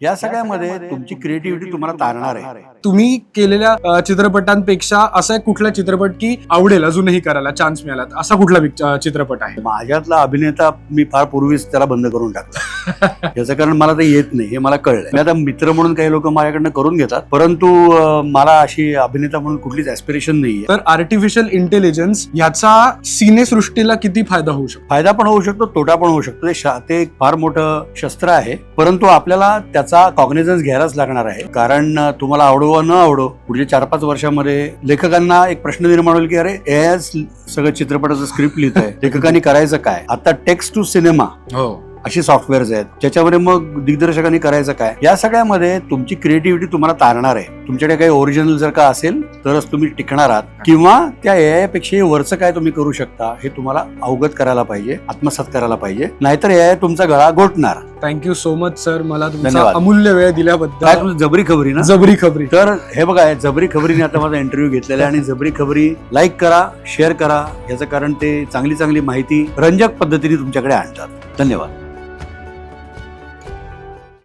या सगळ्यामध्ये तुमची क्रिएटिव्हिटी तुम्हाला तारणार आहे. तुम्ही केलेल्या अ, चित्रपटांपेक्षा असा एक कुठला चित्रपट की आवडेल अजूनही करायला चान्स मिळाला तर असा कुठला पिक्च- अ, चित्रपट आहे? माझ्यातला अभिनेता मी फार पूर्वीच त्याला बंद करून टाकला. याचं कारण मला ते येत नाही हे मला कळलं मी आता मित्र म्हणून काही लोक माझ्याकडनं करून घेतात परंतु अं, मला अशी अभिनेता म्हणून कुठलीच ऍस्पिरेशन नाहीये. तर आर्टिफिशियल इंटेलिजन्स याचा सिनेसृष्टीला किती फायदा होऊ शकतो? फायदा पण होऊ शकतो तोटा पण होऊ शकतो. ते शा- ते एक फार मोठं शस्त्र आहे परंतु आपल्याला त्याचा कॉग्निझन्स घ्यायलाच लागणार आहे. कारण तुम्हाला आवडो वा न आवडो पुढच्या चार पाच वर्षामध्ये लेखकांना एक प्रश्न निर्माण होईल की अरे ए सगळं चित्रपटाचं स्क्रिप्ट लिहित आहे लेखकांनी करायचं काय? आता टेक्स्ट टू सिनेमा हो. अशी सॉफ्टवेअर्स आहेत. ज्याच्यामध्ये मग दिग्दर्शकांनी करायचं काय? या सगळ्यामध्ये तुमची क्रिएटिव्हिटी तुम्हाला तारणार आहे. तुमच्याकडे काही ओरिजिनल जर का असेल तरच तुम्ही टिकणार आहात. किंवा त्या एआय पेक्षाही वरचं काय तुम्ही करू शकता हे तुम्हाला अवगत करायला पाहिजे आत्मसात करायला पाहिजे. नाहीतर एआय तुमचा गळा घोटणार. Thank you so much sir मला तुमचा. अमूल्य वेळ काय दिल्याबद्दल. तुमची जबरी खबरी ना? जबरी खबरी. तर हे बघा जबरी खबरीने आता माझा इंटरव्ह्यू घेतलेला आहे आणि जबरी खबरी लाईक करा शेअर करा. याचं कारण ते चांगली चांगली माहिती रंजक पद्धतीने तुमच्याकडे आणतात. धन्यवाद.